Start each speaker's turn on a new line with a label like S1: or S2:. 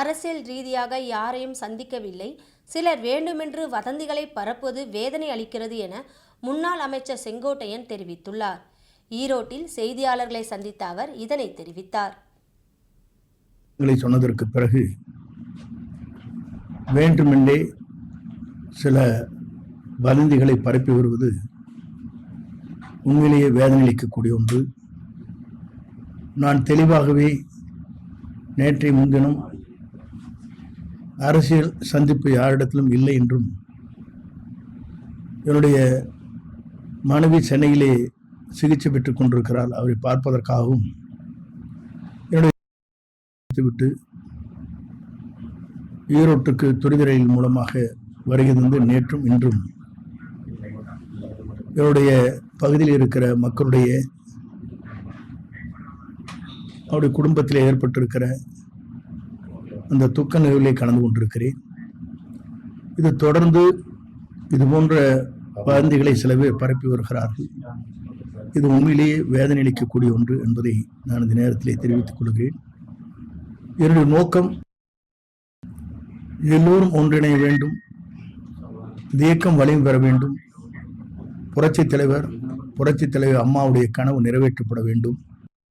S1: அரசியல் ரீதியாக யாரையும் சந்திக்கவில்லை சிலர் வேண்டுமென்று வதந்திகளை பரப்புவது வேதனை அளிக்கிறது என முன்னாள் அமைச்சர் செங்கோட்டையன் தெரிவித்துள்ளார் ஈரோட்டில் செய்தியாளர்களை சந்தித்த அவர் இதனை தெரிவித்தார்
S2: சொன்னதற்கு பிறகு வேண்டுமென்றே சில வதந்திகளை பரப்பி வருவது உண்மையிலேயே அளிக்கக்கூடிய ஒன்று நான் தெளிவாகவே நேற்றை முன்தினம் அரசியல் சந்திப்பு யாரிடத்திலும் இல்லை என்றும் என்னுடைய மனைவி சென்னையிலே சிகிச்சை பெற்றுக் கொண்டிருக்கிறார் அவரை பார்ப்பதற்காகவும் என்னுடைய விட்டு ஈரோட்டுக்கு துரித ரயில் மூலமாக வருகிறது நேற்றும் இன்றும் என்னுடைய பகுதியில் இருக்கிற மக்களுடைய அவருடைய குடும்பத்தில் ஏற்பட்டிருக்கிற அந்த துக்க நிகழ்விலே கலந்து கொண்டிருக்கிறேன் இது தொடர்ந்து இது போன்ற வதந்திகளை சில பேர் பரப்பி வருகிறார்கள் இது உண்மையிலேயே வேதனை அளிக்கக்கூடிய ஒன்று என்பதை நான் இந்த நேரத்திலே தெரிவித்துக் கொள்கிறேன் என்னுடைய நோக்கம் எல்லோரும் ஒன்றிணைய வேண்டும் இயக்கம் வலிமை பெற வேண்டும் புரட்சித் தலைவர் புரட்சி தலைவர் அம்மாவுடைய கனவு நிறைவேற்றப்பட வேண்டும்